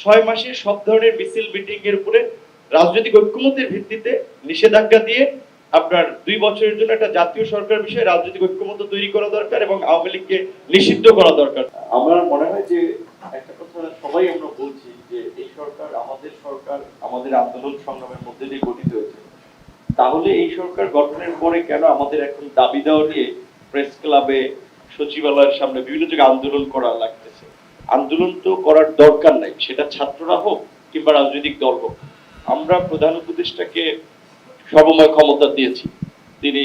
ছয় মাসে সব ধরনের মিছিল, মিটিং এর উপরে রাজনৈতিক ঐক্যমতের ভিত্তিতে নিষেধাজ্ঞা দিয়ে আপনার দুই বছরের জন্য একটা জাতীয় সরকার বিষয়ে রাজনৈতিক ঐক্যমত তৈরি করা দরকার এবং আওয়ামী লীগকে নিষিদ্ধ করা দরকার। আমার মনে হয় যে একটা কথা সবাই আমরা বলছি যে এই সরকার আমাদের সরকার, আমাদের আন্দোলন সংগ্রামের মধ্যে দিয়ে গঠিত হয়েছে। তাহলে এই সরকার গঠনের পরে কেন আমাদের এখন দাবি দেওয়া নিয়ে প্রেস ক্লাবে সচিবালয়ের সামনে বিভিন্ন জায়গায় আন্দোলন করা লাগতেছে আন্দোলন তো করার দরকার নাই, সেটা ছাত্ররা হোক কিংবা রাজনৈতিক দল হোক। আমরা প্রধান উপদেষ্টাকে সর্বময় ক্ষমতা দিয়েছি, তিনি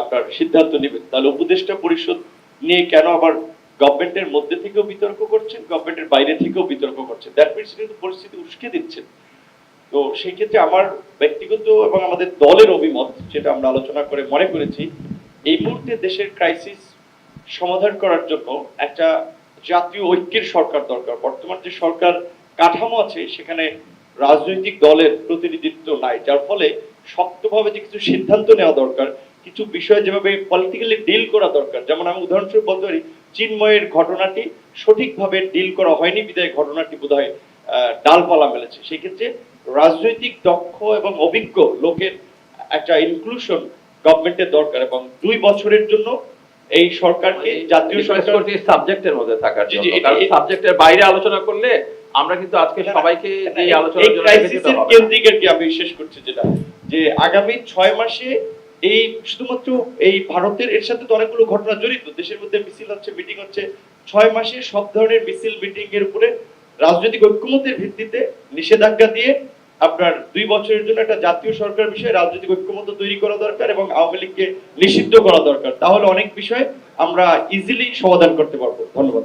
আপনার সিদ্ধান্ত নেবেন। তাহলে উপদেষ্টা পরিষদ নিয়ে কেন আবার গভর্নমেন্টের মধ্যে থেকেও বিতর্ক করছেন, গভর্নমেন্টের বাইরে থেকেও বিতর্ক করছেন? দ্যাট মিনস কিন্তু পরিস্থিতি উস্কে দিচ্ছেন। তো সেই ক্ষেত্রে আমার ব্যক্তিগত এবং আমাদের দলের অভিমত, যেটা আমরা আলোচনা করে মনে করেছি, এই মুহূর্তে দেশের ক্রাইসিস সমাধান করার জন্য একটা জাতীয় ঐক্যের সরকার দরকার। বর্তমান যে সরকার কাঠামো আছে, সেখানে রাজনৈতিক দলের প্রতিনিধিত্ব নাই। যার ফলে শক্তভাবে যে কিছু সিদ্ধান্ত নেওয়া দরকার, কিছু বিষয় যেভাবে পলিটিক্যালি ডিল করা দরকার, যেমন আমি উদাহরণস্বরূপ বলতে পারি, চিন্ময়ের ঘটনাটি সঠিকভাবে ডিল করা হয়নি, বিদায় ঘটনাটি বোধ হয় ডালপালা মেলেছে। সেই ক্ষেত্রে রাজনৈতিক দক্ষ এবং অভিজ্ঞ লোকের একটা ইনক্লুশন গভর্নমেন্টের দরকার এবং দুই বছরের জন্য এই সরকারকে জাতীয় সরকার সাবজেক্টের মধ্যে থাকার জন্য। কারণ সাবজেক্টের বাইরে আলোচনা করলে আমরা কিন্তু আজকে সবাইকে এই আলোচনার জন্য ক্রাইসিসের কেন্দ্রিক আর কি আমি শেষ করছি যেটা যে আগামী ছয় মাসে এই শুধুমাত্র এই ভারতের এর সাথে তো অনেকগুলো ঘটনা জড়িত দেশের মধ্যে মিছিল হচ্ছে মিটিং হচ্ছে ছয় মাসে সব ধরনের মিছিল মিটিং এর উপরে রাজনৈতিক ঐক্যমতের ভিত্তিতে নিষেধাজ্ঞা দিয়ে আপনার দুই বছরের জন্য একটা জাতীয় সরকার বিষয়ে রাজনৈতিক ঐক্যমত তৈরি করা দরকার এবং আওয়ামী লীগকে নিষিদ্ধ করা দরকার। তাহলে অনেক বিষয়ে আমরা ইজিলি সমাধান করতে পারব। ধন্যবাদ।